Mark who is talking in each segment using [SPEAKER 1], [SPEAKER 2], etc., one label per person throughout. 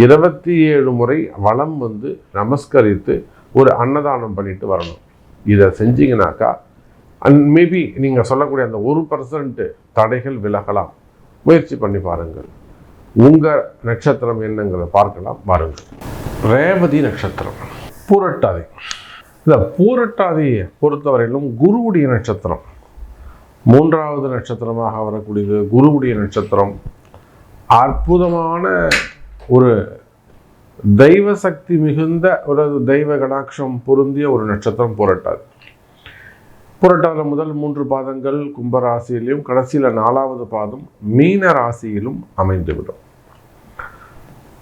[SPEAKER 1] இருபத்தி ஏழு முறை வளம் வந்து நமஸ்கரித்து ஒரு அன்னதானம் பண்ணிட்டு வரணும். இதை செஞ்சீங்கனாக்கா அண்ட் மேபி நீங்கள் சொல்லக்கூடிய அந்த ஒரு பர்சன்ட்டு தடைகள் விலகலாம். முயற்சி பண்ணி பாருங்கள். உங்கள் நட்சத்திரம் என்னங்கிறத பார்க்கலாம் பாருங்கள் ரேவதி நட்சத்திரம். பூரட்டாதி. இந்த பூரட்டாதியை பொறுத்தவரையிலும் குருவுடைய நட்சத்திரம். மூன்றாவது நட்சத்திரமாக வரக்கூடியது குருவுடைய நட்சத்திரம். அற்புதமான ஒரு தெய்வ சக்தி மிகுந்த ஒரு தெய்வ கடாட்சம் பொருந்திய ஒரு நட்சத்திரம் புரட்டாது. புரட்டாத முதல் மூன்று பாதங்கள் கும்பராசியிலும் கடைசியில் நாலாவது பாதம் மீன ராசியிலும் அமைந்துவிடும்.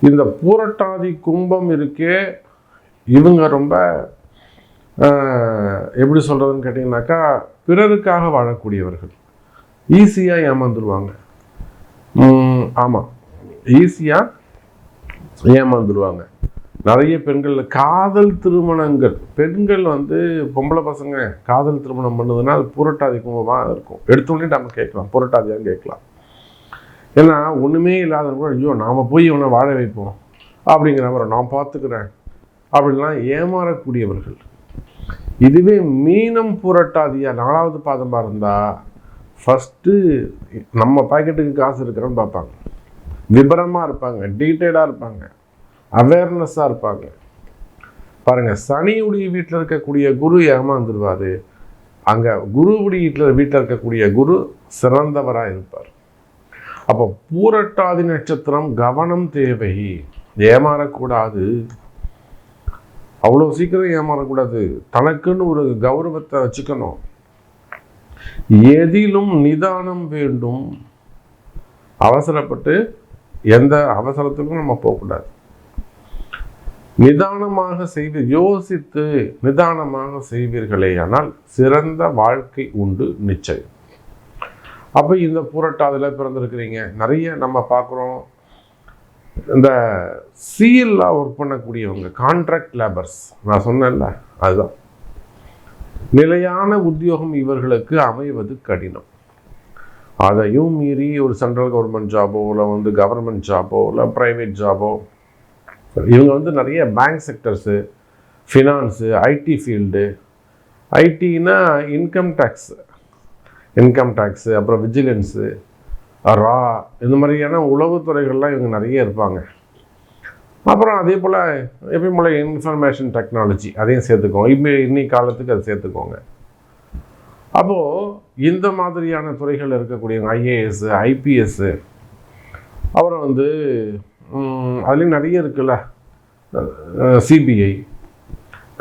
[SPEAKER 1] இந்த பூரட்டாதி கும்பம் இருக்கே இவங்க ரொம்ப எப்படி சொல்கிறதுன்னு கேட்டிங்கனாக்கா பிறருக்காக வாழக்கூடியவர்கள். ஈஸியாக ஏமாந்துருவாங்க. ஆமாம் ஈஸியாக ஏமாந்துருவாங்க நிறைய பெண்கள் காதல் திருமணங்கள். பெண்கள் வந்து பொம்பளை பசங்க காதல் திருமணம் பண்ணுதுன்னா அது புரட்டாதி கும்பமாக இருக்கும். எடுத்தோடனே நம்ம கேட்கலாம். புரட்டாதியாக கேட்கலாம். ஏன்னா ஒன்றுமே இல்லாதவங்க ஐயோ நாம் போய் இவனை வாழ வைப்போம். அப்படிங்கிற மாதிரி நான் பார்த்துக்கிறேன். அப்படின்லாம் ஏமாறக்கூடியவர்கள். இதுவே மீனம் புரட்டாதியா நாலாவது பாதமாக இருந்தால் ஃபஸ்ட்டு நம்ம பாக்கெட்டுக்கு காசு இருக்கிறோன்னு பார்ப்பாங்க. விபரமாக இருப்பாங்க டீட்டெயிலாக இருப்பாங்க அவேர்னஸாக இருப்பாங்க. பாருங்க சனியுடைய வீட்டில் இருக்கக்கூடிய குரு ஏமாந்துருவாரு. அங்கே குருவுடைய வீட்டில் வீட்டில் இருக்கக்கூடிய குரு சிறந்தவராக இருப்பார். அப்போ பூரட்டாதி நட்சத்திரம் கவனம் தேவை. ஏமாறக்கூடாது. அவ்வளோ சீக்கிரம் ஏமாறக்கூடாது. தனக்குன்னு ஒரு கௌரவத்தை வச்சுக்கணும். எதிலும் நிதானம் வேண்டும். அவசரப்பட்டு எந்த அவசரத்துக்கும் நம்ம போகக்கூடாது. நிதானமாக செய்து யோசித்து நிதானமாக செய்வீர்களே ஆனால் சிறந்த வாழ்க்கை உண்டு நிச்சயம். அப்போ இந்த புரட்டாதில் பிறந்திருக்கிறீங்க. நிறைய நம்ம பார்க்குறோம். இந்த சிஎல்லாம் ஒர்க் பண்ணக்கூடியவங்க கான்ட்ராக்ட் லேபர்ஸ் நான் சொன்னேன்ல அதுதான். நிலையான உத்தியோகம் இவர்களுக்கு அமைவது கடினம். அதையும் மீறி ஒரு சென்ட்ரல் கவர்மெண்ட் ஜாபோ இல்லை வந்து கவர்மெண்ட் ஜாபோ இல்லை ப்ரைவேட் ஜாபோ இவங்க வந்து நிறைய bank sectors finance IT field ஐடினா income tax income tax அப்புறம் விஜிலன்ஸு ரா இந்த மாதிரியான உளவுத்துறைகள்லாம் இவங்க நிறைய இருப்பாங்க. அப்புறம் அதே போல் எப்பயும் போல் இன்ஃபர்மேஷன் டெக்னாலஜி அதையும் சேர்த்துக்கோங்க. இப்போ இன்னைக்கு காலத்துக்கு அதை சேர்த்துக்கோங்க. அப்போது இந்த மாதிரியான துறைகள் இருக்கக்கூடியவங்க ஐஏஎஸ்ஸு ஐபிஎஸ்ஸு அப்புறம் வந்து அதுலேயும் நிறைய இருக்குல்ல. சிபிஐ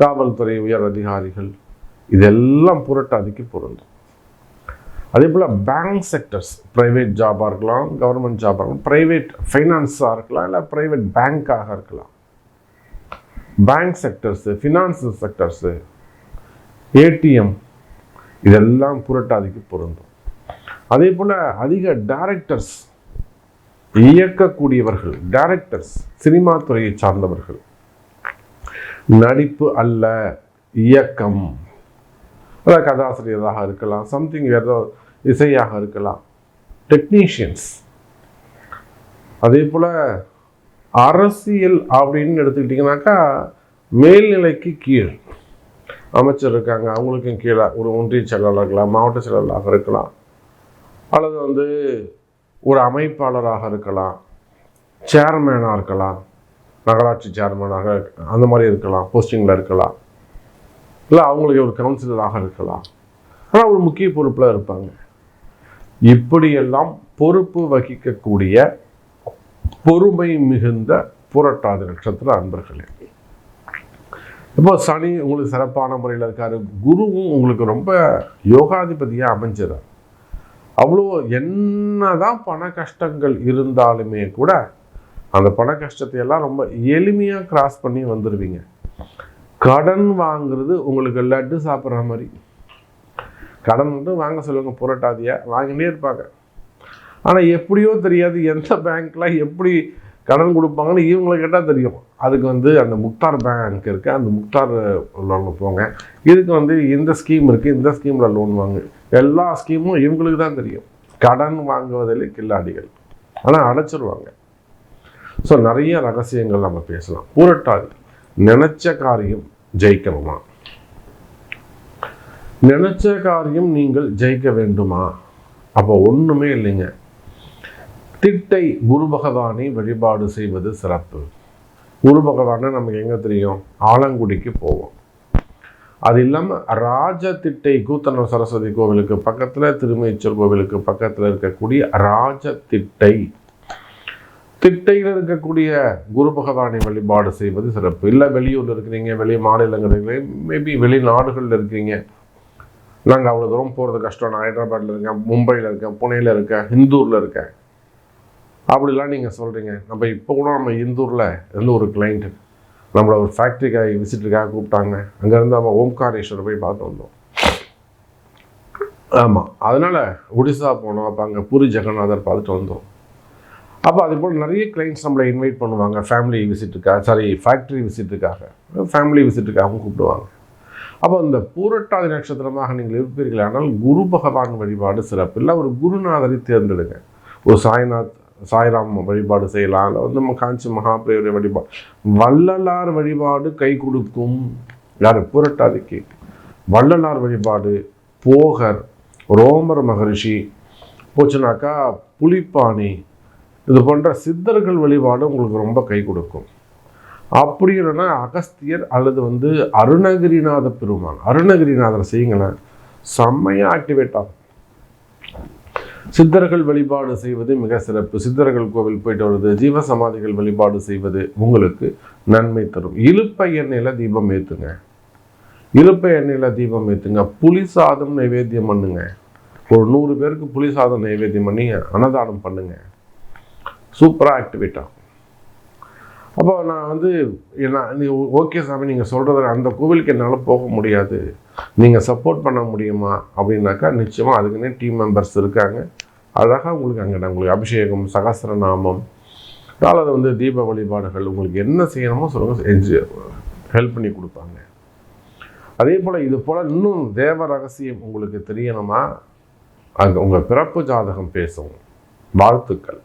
[SPEAKER 1] காவல்துறை உயர் அதிகாரிகள் இதெல்லாம் புரட்டாதிக்கு பொருந்தும் அதே போல் பேங்க் செக்டர்ஸ் ப்ரைவேட் ஜாபாக இருக்கலாம் கவர்மெண்ட் ஜாபாக இருக்கலாம் ப்ரைவேட் ஃபைனான்ஸாக இருக்கலாம் இல்லை ப்ரைவேட் பேங்க்காக இருக்கலாம். Bank sectors finance sectors ATM இதெல்லாம் புரட்டாதிக்கு பொருந்தும். அதே போல் அதிக டேரக்டர்ஸ் இயக்கக்கூடியவர்கள் டேரக்டர்ஸ் சினிமா துறையை சார்ந்தவர்கள். நடிப்பு அல்ல இயக்கம். அதாவது கதாசிரியராக இருக்கலாம் சம்திங் ஏதோ இசையாக இருக்கலாம். டெக்னீஷியன்ஸ் அதே போல் அரசியல் அப்படின்னு எடுத்துக்கிட்டிங்கனாக்கா மேல்நிலைக்கு கீழ். அமைச்சர் இருக்காங்க அவங்களுக்கும் கீழே ஒரு ஒன்றிய செயலாளர் இருக்கலாம் மாவட்ட செயலாளராக இருக்கலாம். அல்லது வந்து ஒரு அமைப்பாளராக இருக்கலாம் சேர்மேனாக இருக்கலாம் நகராட்சி சேர்மனாக அந்த மாதிரி இருக்கலாம் போஸ்டிங்கில் இருக்கலாம். இல்லை அவங்களுக்கு ஒரு கவுன்சிலராக இருக்கலாம். ஆனால் ஒரு முக்கிய பொறுப்பில் இருப்பாங்க. இப்படியெல்லாம் பொறுப்பு வகிக்கக்கூடிய பொறுமை மிகுந்த புரட்டாதி நட்சத்திர அன்பர்களே. இப்போ சனி உங்களுக்கு சிறப்பான முறையில் இருக்காரு. குருவும் உங்களுக்கு ரொம்ப யோகாதிபதியாக அமைஞ்சிடும் அவ்வளோ என்னதான் பண கஷ்டங்கள் இருந்தாலுமே கூட அந்த பண கஷ்டத்தை எல்லாம் ரொம்ப எளிமையாக கிராஸ் பண்ணி வந்துடுவீங்க கடன் வாங்குறது உங்களுக்கு லட்டு சாப்பிட்ற மாதிரி. கடன் மட்டும் வாங்க சொல்லுவாங்க புரட்டாதியாக வாங்கிட்டே இருப்பாங்க. ஆனால் எப்படியோ தெரியாது எந்த பேங்க்ல எப்படி கடன் கொடுப்பாங்கன்னு இவங்களை கேட்டால் தெரியும். அதுக்கு வந்து அந்த முக்தார் பேங்க் இருக்குது அந்த முக்தார் லோன் போங்க. இதுக்கு வந்து இந்த ஸ்கீம் இருக்குது இந்த ஸ்கீமில் லோன் வாங்க. எல்லா ஸ்கீமும் இவங்களுக்கு தான் தெரியும். கடன் வாங்குவதில் கில்லாடிகள். ஆனால் அடைச்சிருவாங்க. ஸோ நிறைய ரகசியங்கள் நம்ம பேசலாம். பூரட்டாதி நினச்ச காரியம் ஜெயிக்கணுமா? நினச்ச காரியம் நீங்கள் ஜெயிக்க வேண்டுமா? அப்போ ஒன்றுமே இல்லைங்க. திட்டை குரு பகவானை வழிபாடு செய்வது சிறப்பு. குரு பகவானை நமக்கு எங்கே தெரியும்? ஆலங்குடிக்கு போவோம். அது இல்லாமல் ராஜதிட்டை கூத்தனூர் சரஸ்வதி கோவிலுக்கு பக்கத்தில் திருமேச்சூர் கோவிலுக்கு பக்கத்தில் இருக்கக்கூடிய ராஜதிட்டை திட்டையில் இருக்கக்கூடிய குரு பகவானை வழிபாடு செய்வது சிறப்பு. இல்லை வெளியூரில் இருக்கிறீங்க வெளி மாநிலங்களில் மேபி வெளிநாடுகளில் இருக்கிறீங்க. நாங்கள் அவ்வளோ தூரம் போகிறது கஷ்டம். நான் ஹைதராபாத்தில் இருக்கேன் மும்பையில் இருக்கேன் புனேயில் இருக்கேன் இந்தூரில் இருக்கேன். அப்படிலாம் நீங்கள் சொல்கிறீங்க நம்ம இப்போ கூட நம்ம இந்தூரில் இருந்து ஒரு கிளைண்ட் நம்மளை ஒரு ஃபேக்ட்ரிக்காக விசிட்டுக்காக கூப்பிட்டாங்க. அங்கேருந்து நம்ம ஓம்காரேஸ்வரர் போய் பார்த்து வந்தோம். ஆமாம் அதனால் ஒடிசா போனோம். அப்போ அங்கே பூரி ஜெகநாதர் பார்த்துட்டு வந்தோம். அப்போ அது போல் நிறைய கிளைண்ட்ஸ் நம்மளை இன்வைட் பண்ணுவாங்க. ஃபேமிலி விசிட்டுக்காக சாரி ஃபேக்ட்ரி விசிட்டுக்காக ஃபேமிலி விசிட்டுக்காகவும் கூப்பிடுவாங்க. அப்போ இந்த பூரட்டாதி நட்சத்திரமாக நீங்கள் இருப்பீர்கள் ஆனால் குரு பகவான் வழிபாடு சிறப்பு. இல்லை ஒரு குருநாதரை தேர்ந்தெடுங்க. ஒரு சாய்நாத் சாய்ராம் வழிபாடு செய்யலாம். இல்லை வந்து நம்ம காஞ்சி மகாபிரேவரை வழிபாடு வள்ளலார் வழிபாடு கை கொடுக்கும். யார் பூரட்டாதிக்கு வள்ளலார் வழிபாடு போகர் ரோமர் மகரிஷி போச்சுனாக்கா புலிப்பாணி இது போன்ற சித்தர்கள் வழிபாடு உங்களுக்கு ரொம்ப கை கொடுக்கும். அப்படி இல்லைன்னா அகஸ்தியர் அல்லது வந்து அருணகிரிநாத பெருமான் அருணகிரிநாதர் செய்யுங்களேன். செம்மையாக ஆக்டிவேட் ஆகும். சித்தர்கள் வழிபாடு செய்வது மிக சிறப்பு. சித்தர்கள் கோவில் போயிட்டு வருது ஜீவ சமாதிகள் வழிபாடு செய்வது உங்களுக்கு நன்மை தரும். இழுப்பை எண்ணெயில் தீபம் ஏற்றுங்க இழுப்பை எண்ணெயில் தீபம் ஏற்றுங்க புளி சாதம் நைவேத்தியம் பண்ணுங்க. ஒரு நூறு பேருக்கு புளி சாதம் நைவேத்தியம் பண்ணி அன்னதானம் பண்ணுங்க. சூப்பராக ஆக்டிவேட் ஆகும். அப்போ நான் வந்து நான் ஓகே சாமி நீங்கள் சொல்கிறது அந்த கோவிலுக்கு என்னால் போக முடியாது. நீங்கள் சப்போர்ட் பண்ண முடியுமா? அப்படின்னாக்கா நிச்சயமாக அதுக்குன்னே டீம் மெம்பர்ஸ் இருக்காங்க. அழகாக உங்களுக்கு அங்கே உங்களுக்கு அபிஷேகம் சகசிரநாமம் அல்லது வந்து தீப வழிபாடுகள் உங்களுக்கு என்ன செய்யணுமோ சொல்லுங்கள் செஞ்சு ஹெல்ப் பண்ணி கொடுப்பாங்க. அதே போல் இது போல் இன்னும் தேவ ரகசியம் உங்களுக்கு தெரியணுமா? அங்கே உங்கள் பிறப்பு ஜாதகம் பேசும். வாழ்த்துக்கள்.